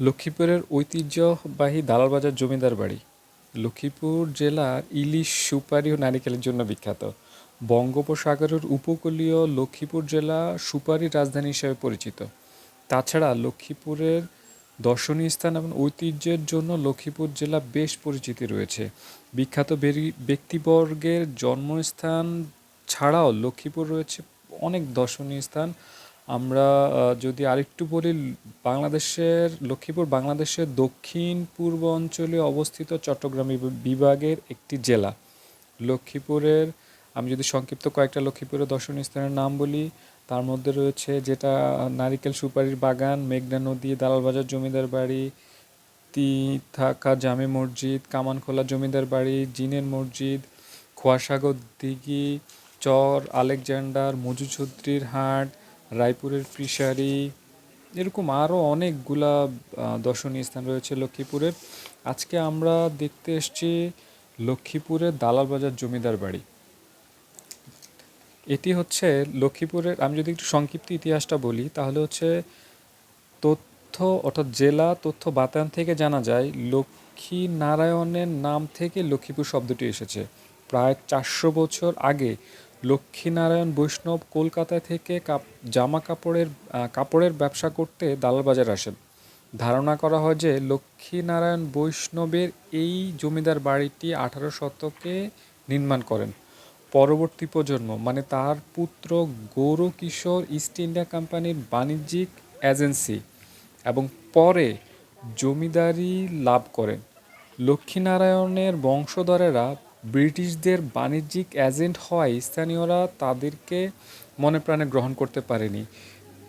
লক্ষ্মীপুরের ঐতিহ্যবাহী দালালবাজার জমিদার বাড়ি। লক্ষ্মীপুর জেলার ইলিশ, সুপারি ও নারিকেলের জন্য বিখ্যাত। বঙ্গোপসাগরের উপকূলীয় লক্ষ্মীপুর জেলা সুপারির রাজধানী হিসেবে পরিচিত। তাছাড়া লক্ষ্মীপুরের দর্শনীয় স্থান এবং ঐতিহ্যের জন্য লক্ষ্মীপুর জেলা বেশ পরিচিতি রয়েছে। বিখ্যাত ব্যক্তিবর্গের জন্মস্থান ছাড়াও লক্ষ্মীপুর রয়েছে অনেক দর্শনীয় স্থান। আমরা যদি আরেকটু বলি, বাংলাদেশের, লক্ষ্মীপুর, বাংলাদেশের দক্ষিণ পূর্ব অঞ্চলে অবস্থিত চট্টগ্রাম বিভ- বিভাগের একটি জেলা। লক্ষ্মীপুরের, আমি যদি সংক্ষিপ্ত কয়েকটা লক্ষ্মীপুরের দর্শনীয় স্থানের নাম বলি, তার মধ্যে রয়েছে যেটা, নারিকেল সুপারির বাগান, মেঘনা নদী, দালালবাজার জমিদার বাড়ি তি থাকা জামে মসজিদ, কামানখোলা জমিদার বাড়ি, জিনের মসজিদ, খোয়াসাগর দিঘি, চর, আলেকজান্ডার মজুছত্রীর হাট রায়পুরের ফিশারি, এরকম আরও অনেকগুলা দর্শনীয় স্থান রয়েছে লক্ষ্মীপুরের। আজকে আমরা দেখতে এসেছি লক্ষ্মীপুরের দালালবাজার জমিদার বাড়ি। এটি হচ্ছে লক্ষ্মীপুরের, আমি যদি একটু সংক্ষিপ্ত ইতিহাসটা বলি, তাহলে হচ্ছে তথ্য অর্থাৎ জেলা তথ্য বাতায়ন থেকে জানা যায় লক্ষ্মী নারায়ণের নাম থেকে লক্ষ্মীপুর শব্দটি এসেছে। প্রায় চারশো বছর আগে লক্ষ্মীনারায়ণ বৈষ্ণব কলকাতা থেকে কাপ, জামা কাপড়ের কাপড়ের ব্যবসা করতে দালালবাজার আসেন। ধারণা করা হয় যে লক্ষ্মীনারায়ণ বৈষ্ণবের এই জমিদার বাড়িটি আঠারো শতকে নির্মাণ করেন। পরবর্তী প্রজন্ম মানে তার পুত্র গৌরকিশোর ইস্ট ইন্ডিয়া কোম্পানির বাণিজ্যিক এজেন্সি এবং পরে জমিদারি লাভ করেন। লক্ষ্মীনারায়ণের বংশধরেরা ব্রিটিশদের বাণিজ্যিক এজেন্ট হওয়ায় স্থানীয়রা তাদেরকে মনে প্রাণে গ্রহণ করতে পারেনি।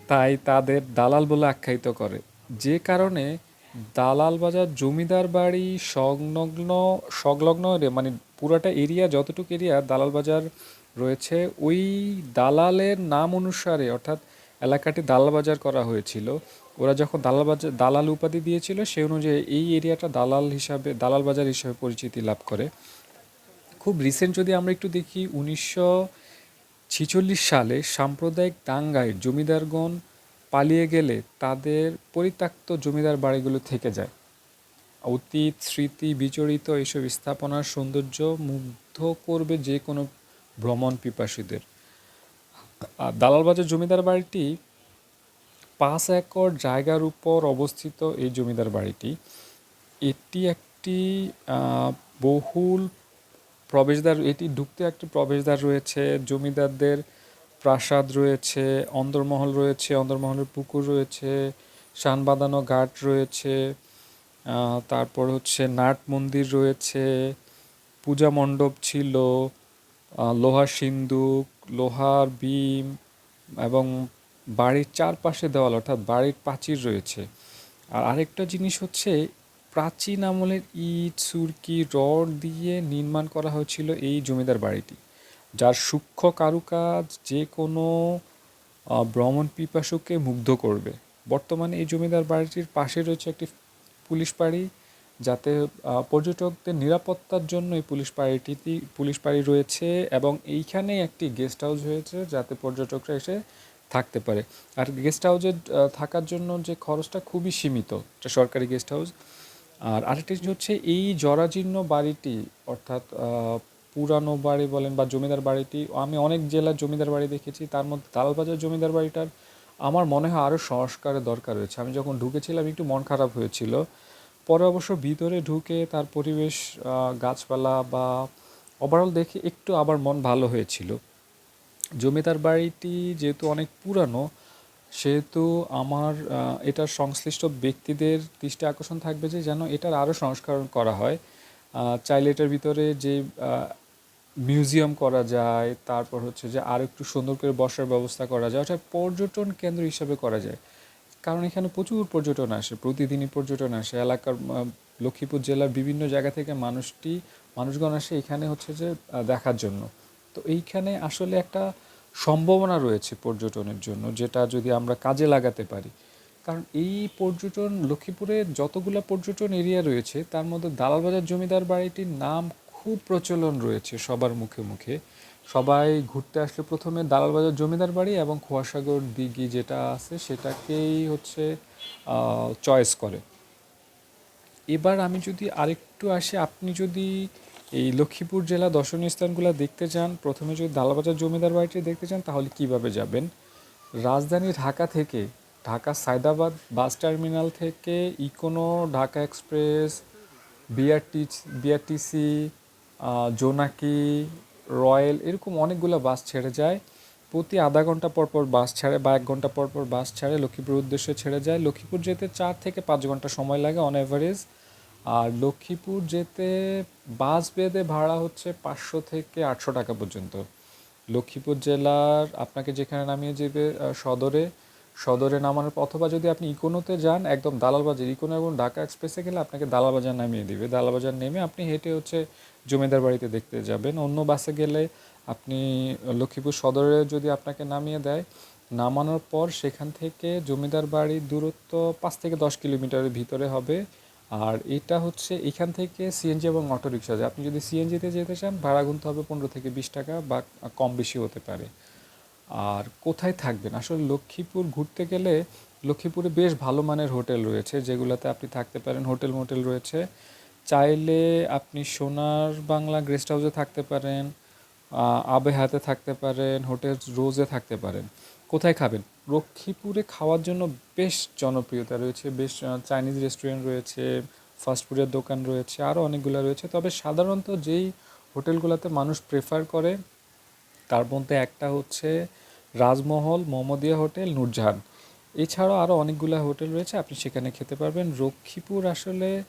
তাই তাদের দালাল বলে আখ্যায়িত করে। যে কারণে দালাল বাজার জমিদার বাড়ি সংলগ্ন সংলগ্ন মানে পুরাটা এরিয়া, যতটুকু এরিয়া দালাল বাজার রয়েছে, ওই দালালের নাম অনুসারে, অর্থাৎ এলাকাটি দালাল বাজার করা হয়েছিল। ওরা যখন দালাল বাজার দালাল উপাধি দিয়েছিল সেই অনুযায়ী এই এরিয়াটা দালাল হিসাবে, দালাল বাজার হিসাবে পরিচিতি লাভ করে। খুব রিসেন্ট যদি আমরা একটু দেখি, উনিশশো ছিচল্লিশ সালে সাম্প্রদায়িক দাঙ্গায় জমিদারগণ পালিয়ে গেলে তাদের পরিত্যক্ত জমিদার বাড়িগুলো থেকে যায়। অতীত, স্মৃতি, বিচরিত এইসব স্থাপনার সৌন্দর্য মুগ্ধ করবে যে কোনো ভ্রমণ পিপাসীদের। আর দালালবাজার জমিদার বাড়িটি পাঁচ একর জায়গার উপর অবস্থিত এই জমিদার বাড়িটি, এটি একটি বহুল প্রবেশদ্বার, এটি ঢুকতে একটি প্রবেশদ্বার রয়েছে, জমিদারদের প্রাসাদ রয়েছে, অন্দরমহল রয়েছে, অন্দরমহলের পুকুর রয়েছে শান বাঁধানো ঘাট রয়েছে তারপর হচ্ছে নাট মন্দির রয়েছে, পূজা মণ্ডপ ছিল লোহার সিন্দুক, লোহার বিম এবং বাড়ির চারপাশে দেওয়াল অর্থাৎ বাড়ির প্রাচীর রয়েছে। আর আরেকটা জিনিস হচ্ছে প্রাচীন আমলের ইট, সুরকি, রড দিয়ে নির্মাণ করা হয়েছিল এই জমিদার বাড়িটি, যার সূক্ষ্ম কারুকাজ যে কোনো ভ্রমণ পিপাসুকে মুগ্ধ করবে। বর্তমানে এই জমিদার বাড়িটির পাশে রয়েছে একটি পুলিশ বাড়ি, যাতে পর্যটকদের নিরাপত্তার জন্য এই পুলিশ বাড়িটি পুলিশ বাড়ি রয়েছে এবং এইখানেই একটি গেস্ট হাউস হয়েছে, যাতে পর্যটকরা এসে থাকতে পারে। আর গেস্ট হাউসে থাকার জন্য যে খরচটা খুবই সীমিত সরকারি গেস্ট হাউস। আর আরেকটি হচ্ছে এই জরাজীর্ণ বাড়িটি, অর্থাৎ পুরানো বাড়ি বলেন বা জমিদার বাড়িটি, আমি অনেক জেলার জমিদার বাড়ি দেখেছি, তার মধ্যে তালবাজার জমিদার বাড়িটার আমার মনে হয় আরও সংস্কারের দরকার রয়েছে। আমি যখন ঢুকেছিলাম একটু মন খারাপ হয়েছিল। পরে অবশ্য ভিতরে ঢুকে তার পরিবেশ গাছপালা বা ওভারঅল দেখে একটু আবার মন ভালো হয়েছিল। জমিদার বাড়িটি যেহেতু অনেক পুরানো সেহেতু আমার এটার সংশ্লিষ্ট ব্যক্তিদের দৃষ্টি আকর্ষণ থাকবে যে যেন এটার আরও সংস্করণ করা হয়। চাইলে এটার ভিতরে যে মিউজিয়াম করা যায়, তারপর হচ্ছে যে আরও একটু সুন্দর করে বসার ব্যবস্থা করা যায়, অর্থাৎ পর্যটন কেন্দ্র হিসাবে করা যায়। কারণ এখানে প্রচুর পর্যটন আসে, প্রতিদিনই পর্যটন আসে। এলাকার লক্ষ্মীপুর জেলার বিভিন্ন জায়গা থেকে মানুষটি, মানুষগণ আসে এখানে হচ্ছে যে দেখার জন্য। তো এইখানে আসলে একটা সম্ভাবনা রয়েছে পর্যটনের জন্য, যেটা যদি আমরা কাজে লাগাতে পারি। কারণ এই পর্যটন, লক্ষ্মীপুরে যতগুলো পর্যটন এরিয়া রয়েছে, তার মধ্যে দালালবাজার জমিদার বাড়িটির নাম খুব প্রচলন রয়েছে সবার মুখে মুখে। সবাই ঘুরতে আসলে প্রথমে দালালবাজার জমিদার বাড়ি এবং খোয়াসাগর দিঘি যেটা আছে, সেটাকেই হচ্ছে চয়েস করে। এবার আমি যদি আরেকটু আসি, আপনি যদি এই লক্ষ্মীপুর জেলা দর্শনীয় স্থানগুলো দেখতে চান, প্রথমে যদি দালাবাজার জমিদার বাড়িটি দেখতে চান, তাহলে কীভাবে যাবেন? রাজধানী ঢাকা থেকে, ঢাকা সায়দাবাদ বাস টার্মিনাল থেকে, Econo, Dhaka express BRT BRTC Jonaki, Royal, এরকম অনেকগুলো বাস ছেড়ে যায়। প্রতি আধা ঘণ্টা পর পর বাস ছাড়ে বা এক ঘণ্টা পর পর বাস ছাড়ে, লক্ষ্মীপুর উদ্দেশ্যে ছেড়ে যায়। লক্ষ্মীপুর যেতে চার থেকে পাঁচ ঘণ্টা সময় লাগে অন অ্যাভারেজ আর লক্ষ্মীপুর যেতে বাস বেঁধে ভাড়া হচ্ছে পাঁচশো থেকে আটশো টাকা পর্যন্ত। লক্ষ্মীপুর জেলার আপনাকে যেখানে নামিয়ে যাবে সদরে সদরে নামানোর অথবা যদি আপনি ইকোনোতে যান, একদম দালালবাজার, ইকোনো এবং ঢাকা এক্সপ্রেসে গেলে আপনাকে দালালবাজার নামিয়ে দিবে। দালালবাজার নেমে আপনি হেঁটে হচ্ছে জমিদার বাড়িতে দেখতে যাবেন। অন্য বাসে গেলে আপনি লক্ষ্মীপুর সদরে যদি আপনাকে নামিয়ে দেয়, নামানোর পর সেখান থেকে জমিদার বাড়ির দূরত্ব পাঁচ থেকে দশ কিলোমিটারের ভিতরে হবে। আর এটা হচ্ছে এখান থেকে সিএনজি এবং অটোরিকশা যায়। আপনি যদি সিএনজিতে যেতে চান, ভাড়া গুনতে হবে পনেরো থেকে বিশ টাকা বা কম বেশি হতে পারে। আর কোথায় থাকবেন? আসলে লক্ষ্মীপুর ঘুরতে গেলে লক্ষ্মীপুরে বেশ ভালো মানের হোটেল রয়েছে, যেগুলোতে আপনি থাকতে পারেন। হোটেল মোটেল রয়েছে। চাইলে আপনি সোনার বাংলা গেস্ট হাউসে থাকতে পারেন আবেহাতে থাকতে পারেন, হোটেল রোজে থাকতে পারেন। কোথায় খাবেন? লক্ষ্মীপুরে খাওয়ার জন্য বেশ জনপ্রিয়তা রয়েছে, বেশ চাইনিজ রেস্টুরেন্ট রয়েছে ফাস্টফুডের দোকান রয়েছে আরও অনেকগুলো রয়েছে। তবে সাধারণত যেই হোটেলগুলোতে মানুষ প্রেফার করে, তার মধ্যে একটা হচ্ছে রাজমহল মোহাম্মদিয়া হোটেল নূরজাহান। এছাড়াও আরও অনেকগুলো হোটেল রয়েছে, আপনি সেখানে খেতে পারবেন। রক্ষীপুর আসলে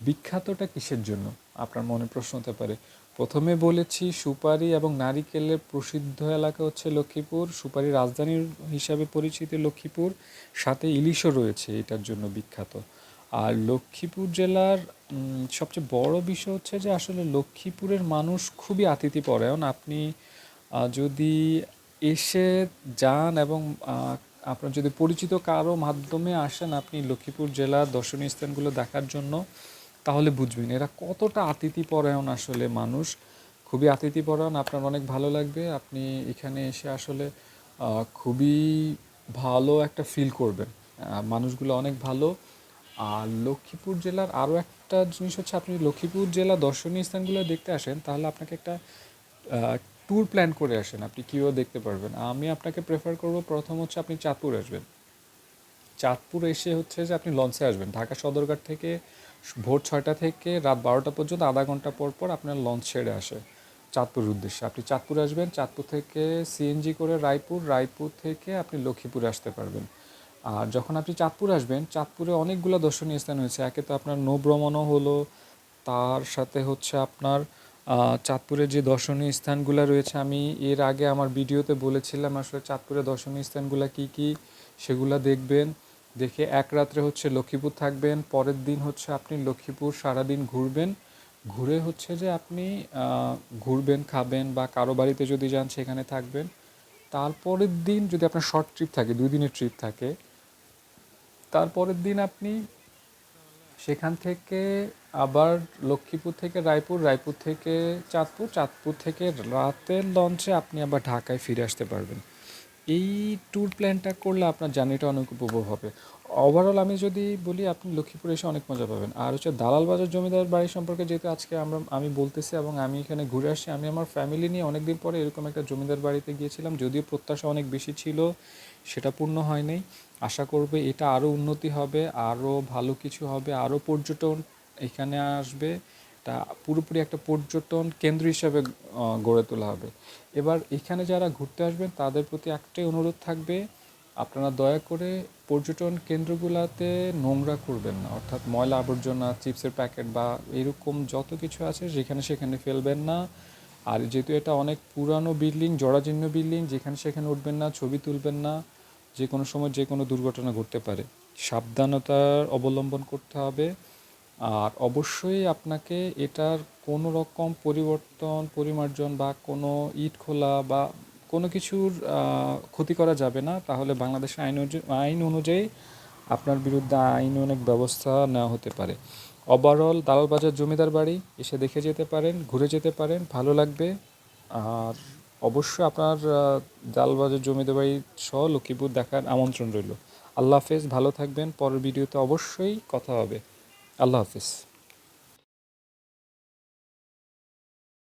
বিখ্যাতটা কিসের জন্য? আপনার মনে প্রশ্ন হতে পারে। প্রথমে বলেছি সুপারি এবং নারিকেলের প্রসিদ্ধ এলাকা হচ্ছে লক্ষ্মীপুর। সুপারি রাজধানীর হিসাবে পরিচিত লক্ষ্মীপুর। সাথে ইলিশও রয়েছে, এটার জন্য বিখ্যাত। আর লক্ষ্মীপুর জেলার সবচেয়ে বড় বিষয় হচ্ছে যে আসলে লক্ষ্মীপুরের মানুষ খুবই আতিথ্যপরায়ণ আপনি যদি এসে যান এবং আপনার যদি পরিচিত কারও মাধ্যমে আসেন, আপনি লক্ষ্মীপুর জেলার দর্শনীয় স্থানগুলো দেখার জন্য তাহলে বুঝবেন, এরা কতটা আতিথ্যপরায়ণ আসলে মানুষ। খুবই আতিথ্যপরায়ণ আপনার অনেক ভালো লাগবে। আপনি এখানে এসে আসলে খুবই ভালো একটা ফিল করবেন। মানুষগুলো অনেক ভালো। আর লক্ষ্মীপুর জেলার আরও একটা জিনিস হচ্ছে, আপনি লক্ষ্মীপুর জেলা দর্শনীয় স্থানগুলো দেখতে আসেন, তাহলে আপনাকে একটা ট্যুর প্ল্যান করে আসেন। আপনি কীভাবে দেখতে পারবেন? আমি আপনাকে প্রেফার করব, প্রথম হচ্ছে আপনি চাঁদপুর আসবেন। চাঁদপুর এসে হচ্ছে যে আপনি লঞ্চে আসবেন। ঢাকা সদরঘাট থেকে ভোর ছয়টা থেকে রাত বারোটা পর্যন্ত আধা ঘণ্টা পর পর আপনার লঞ্চ ছেড়ে আসে চাঁদপুর উদ্দেশ্যে। আপনি চাঁদপুর আসবেন চাঁদপুর থেকে সিএনজি করে রায়পুর রায়পুর থেকে আপনি লক্ষ্মীপুরে আসতে পারবেন। আর যখন আপনি চাঁদপুর আসবেন চাঁদপুরে অনেকগুলো দর্শনীয় স্থান হয়েছে একে তো আপনার নৌভ্রমণও হলো তার সাথে হচ্ছে আপনার আহ, চাঁদপুরের যে দর্শনীয় স্থানগুলো রয়েছে আমি এর আগে আমার ভিডিওতে বলেছিলাম আসলে চাঁদপুরের দর্শনীয় স্থানগুলো কি কি সেগুলা দেখবেন। দেখে এক রাত্রে হচ্ছে লক্ষ্মীপুর থাকবেন, পরের দিন হচ্ছে আপনি লক্ষ্মীপুর সারাদিন ঘুরবেন। ঘুরে হচ্ছে যে আপনি ঘুরবেন, খাবেন বা কারও বাড়িতে যদি যান সেখানে থাকবেন। তারপরের দিন যদি আপনার শর্ট ট্রিপ থাকে, দুই দিনের ট্রিপ থাকে, তারপরের দিন আপনি সেখান থেকে আবার লক্ষ্মীপুর থেকে রায়পুর রায়পুর থেকে চাঁদপুর চাঁদপুর থেকে রাতের লঞ্চে আপনি আবার ঢাকায় ফিরে আসতে পারবেন। এই ট্যুর প্ল্যানটা করলে আপনার জার্নিটা অনেক উপভোগ হবে। ওভারঅল আমি যদি বলি, আপনি লক্ষ্মীপুর এসে অনেক মজা পাবেন। আর হচ্ছে দালাল বাজার জমিদার বাড়ি সম্পর্কে যেহেতু আজকে আমরা, আমি বলতেছি এবং আমি এখানে ঘুরে আসছি, আমি আমার ফ্যামিলি নিয়ে অনেক দিন পরে এরকম একটা জমিদার বাড়িতে গিয়েছিলাম, যদিও প্রত্যাশা অনেক বেশি ছিল, সেটা পূর্ণ হয়নি। আশা করবে এটা আরও উন্নতি হবে আরও ভালো কিছু হবে আরও পর্যটন এখানে আসবে। এটা পুরোপুরি একটা পর্যটন কেন্দ্র হিসাবে গড়ে তোলা হবে। এবার এখানে যারা ঘুরতে আসবেন, তাদের প্রতি একটাই অনুরোধ থাকবে, আপনারা দয়া করে পর্যটন কেন্দ্রগুলোতে নোংরা করবেন না। অর্থাৎ ময়লা আবর্জনা, চিপসের প্যাকেট বা এরকম যত কিছু আছে, যেখানে সেখানে ফেলবেন না। আর যেহেতু এটা অনেক পুরানো বিল্ডিং, জরাজীর্ণ বিল্ডিং, যেখানে সেখানে উঠবেন না, ছবি তুলবেন না যে কোনো সময় যে কোনো দুর্ঘটনা ঘটতে পারে। সাবধানতার অবলম্বন করতে হবে। আর অবশ্যই আপনাকে এটার কোনো রকম পরিবর্তন পরিমার্জন বা কোনো ইট খোলা বা কোনো কিছুর ক্ষতি করা যাবে না। তাহলে বাংলাদেশের আইন আইন অনুযায়ী আপনার বিরুদ্ধে আইন অনেক ব্যবস্থা নেওয়া হতে পারে। ওভারঅল দালাল বাজার জমিদার বাড়ি এসে দেখে যেতে পারেন ঘুরে যেতে পারেন ভালো লাগবে। আর অবশ্যই আপনার আহ, দালালবাজার জমিদার বাড়ি সহ লক্ষ্মীপুর দেখার আমন্ত্রণ রইল। আল্লাহ হাফেজ ভালো থাকবেন। পরের ভিডিওতে অবশ্যই কথা হবে। আল্লাহ হাফিজ